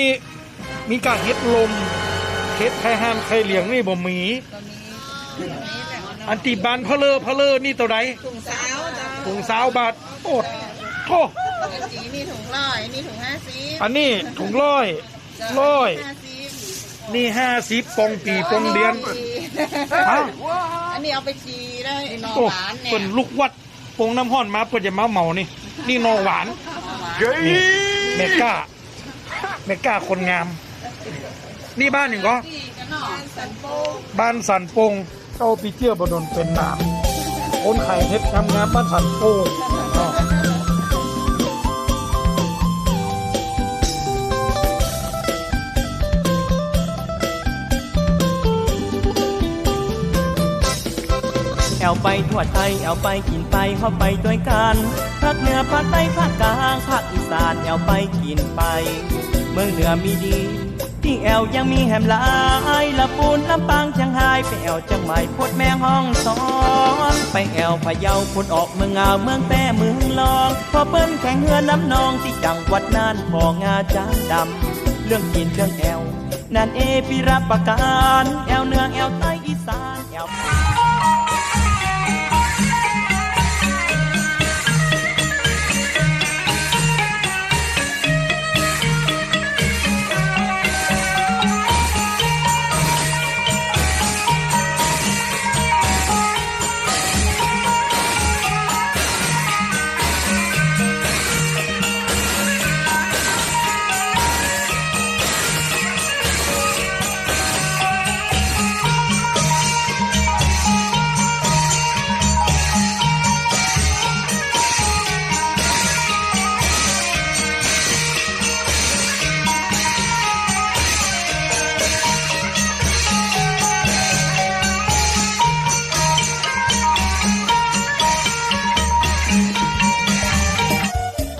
นี่มีกาเฮ็ดลมเฮ็ดไข่ห่านไข่เหลียงนี่บ่มีตัวนี้ตัวนี้แหละอันติบานเพะเลอเพะเลอนี่ตัวใดถุงสาวจ้ะถุงสาวบาทโอ้โทอันนี้นี่ถุงร้อยนี่ถุงห้าสิบอันนี้ถุงร้อยร้อยห้าสิบนี่ห้าสิบปองปีปองเดือนฮะอันนี้เอาไปชีได้นอโอ้หวานเนี่ยเปิ่นลูกวัดปงน้ำห้อนมาเปิ่นจะมาเหมานี่ นี่นอหวานนี่เมก้า เมก้าคนงาม นี่บ้านหนึ่งก็ที่กันนอสันโปบ้านสันปงเจ้าปีเจียบดนเป็นนามคนไข่เฮ็ดงามงามบ้านสันปงอ้าวแอวไปทั่วไทยแอวไปกินไปเข้าไปด้วยกันภาคเหนือภาคใต้ภาคกลางภาคอีสานแอวไปกินไป เมืองเหนือมีดี ที่แอวยังมีแหมหลายละปูนลำปางเชียงรายไปแอวจังใหม่พดแม่ห้องสอนไปแอวพะเยาพดออกเมืองงาวเมืองแต่เมืองลองพอเปิ้นแข่งเฮือน้ำนองที่จังหวัดน่านพองาจานดำเรื่องกินเรื่องแอวนั่นเอปิรับประกันแอวเหนือแอวใต้อีสานแอว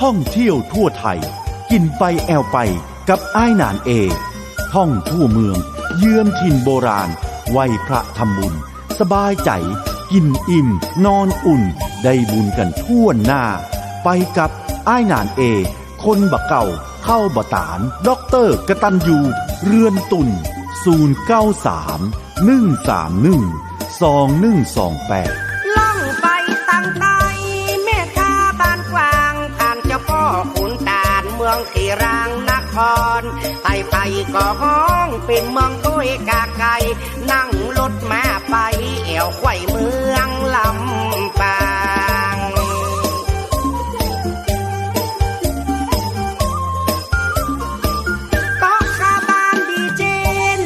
ท่องเที่ยวทั่วไทย กินไปแอวไปกับไอ้หนานเอ ท่องทั่วเมือง เยือนถิ่นโบราณไหวพระทำบุญ สบายใจ กินอิ่ม นอนอุ่น ได้บุญกันทั่วหน้า ไปกับไอ้หนานเอ คนบะเก่า เข้าบะตานด็อกเตอร์กระตันยูเรือนตุน093 131 2128ล่องไปตั้ง องที่รางนครไทยไปก็ห้องเป็นเมืองต้ยกาไก่นั่งรถมาไปแอวไขว้เมืองลำปางก็คาบ้านดีเจ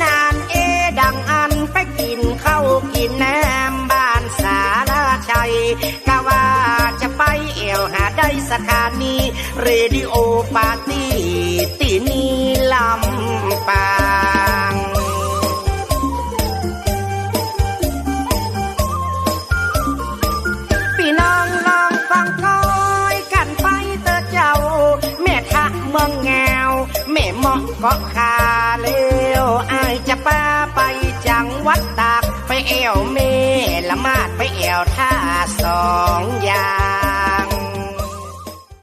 นานเอดังอันไปกินข้าวกินแน้ำบ้านสาลาชัย สถานี เรดิโอปาร์ตี้ที่นี่ลำปางพี่น้องลองฟังคอยกันไปเตอเจ้า แม่ทะเมืองแงว แม่เหมาะเกาะคาเร็วอายจะป้าไปจังหวัดตากไปแอวเมละมาดไปแอวท่าสองยา